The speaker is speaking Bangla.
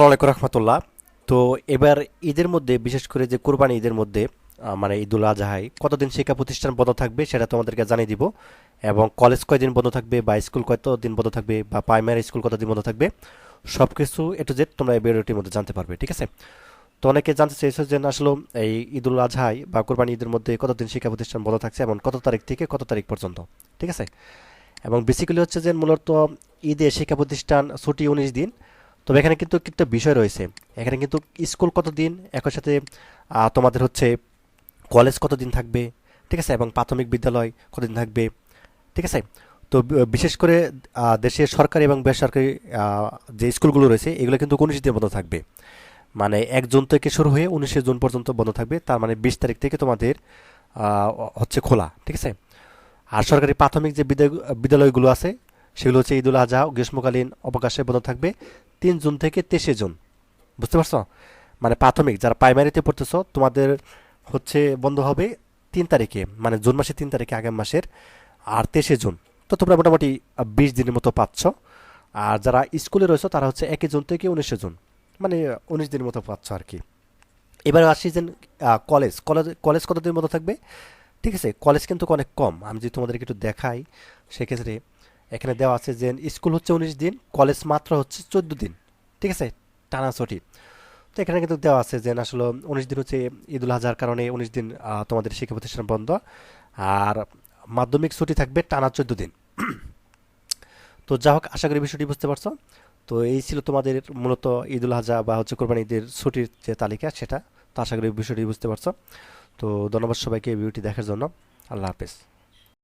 আসসালামাইকুম রহমতুল্লাহ। তো এবার ঈদের মধ্যে, বিশেষ করে যে কোরবানি ঈদের মধ্যে মানে ঈদুল আজহায়, কতদিন শিক্ষা প্রতিষ্ঠান বন্ধ থাকবে সেটা তোমাদেরকে জানিয়ে দিব। এবং কলেজ কয়দিন বন্ধ থাকবে বা স্কুল কতদিন বন্ধ থাকবে বা প্রাইমারি স্কুল কতদিন বন্ধ থাকবে সব কিছু এটু জেড তোমরা এই ভিডিওটির মধ্যে জানতে পারবে, ঠিক আছে? তো অনেকে জানতে চেয়েছে যে আসলে এই ঈদুল আজহায় বা কোরবানি ঈদের মধ্যে কতদিন শিক্ষা প্রতিষ্ঠান বন্ধ থাকছে এবং কত তারিখ থেকে কত তারিখ পর্যন্ত, ঠিক আছে? এবং বেসিক্যালি হচ্ছে যে মূলত ঈদে শিক্ষা প্রতিষ্ঠান ছুটি উনিশ দিন তবে এখানে কিন্তু একটা বিষয় রয়েছে। এখানে কিন্তু স্কুল কতদিন, একই সাথে তোমাদের হচ্ছে কলেজ কতদিন থাকবে, ঠিক আছে? এবং প্রাথমিক বিদ্যালয় কতদিন থাকবে, ঠিক আছে? তো বিশেষ করে দেশের সরকারি এবং বেসরকারি যে স্কুলগুলো রয়েছে, এগুলো কিন্তু উনিশ দিন বন্ধ থাকবে। মানে এক জুন থেকে শুরু হয়ে উনিশে জুন পর্যন্ত বন্ধ থাকবে। তার মানে বিশ তারিখ থেকে তোমাদের হচ্ছে খোলা, ঠিক আছে? আর সরকারি প্রাথমিক যে বিদ্যালয়, বিদ্যালয়গুলো আছে সেগুলো হচ্ছে ঈদুল আজহা গ্রীষ্মকালীন অবকাশে বন্ধ থাকবে তিন জুন থেকে তেইশে জুন। বুঝতে পারছ? মানে প্রাথমিক, যারা প্রাইমারিতে পড়তেছো, তোমাদের হচ্ছে বন্ধ হবে তিন তারিখে মানে জুন মাসের তিন তারিখে আগামী মাসের, আর তেইশে জুন। তো তোমরা মোটামুটি বিশ দিনের মতো পাচ্ছ। আর যারা স্কুলে রয়েছে, তারা হচ্ছে একই জুন থেকে উনিশে জুন মানে উনিশ দিনের মতো পাচ্ছ আর কি। এবার আসি যে কলেজ কলেজ কলেজ কতদিন মতো থাকবে? ঠিক আছে কলেজ কিন্তু অনেক কম। আমি যদি তোমাদেরকে একটু দেখাই, সেক্ষেত্রে এখানে দেওয়া আছে যে স্কুল হচ্ছে উনিশ দিন, কলেজ মাত্র হচ্ছে চোদ্দ দিন। ঠিক আছে? টানা ছুটি। তো এখানে কিন্তু দেওয়া আছে যে আসলে উনিশ দিন হচ্ছে ঈদুল আজহার কারণে উনিশ দিন তোমাদের শিক্ষা প্রতিষ্ঠান বন্ধ। আর মাধ্যমিক ছুটি থাকবে টানা চোদ্দ দিন। তো যা হোক আশা করি বিষয়টি বুঝতে পারছ। তো এই ছিল তোমাদের মূলত ঈদুল আজহা বা হচ্ছে কোরবানি ঈদের ছুটির যে তালিকা, সেটা। তো আশা করি বিষয়টি বুঝতে পারছ। তো ধন্যবাদ সবাইকে এই ভিডিওটি দেখার জন্য। আল্লাহ হাফেজ।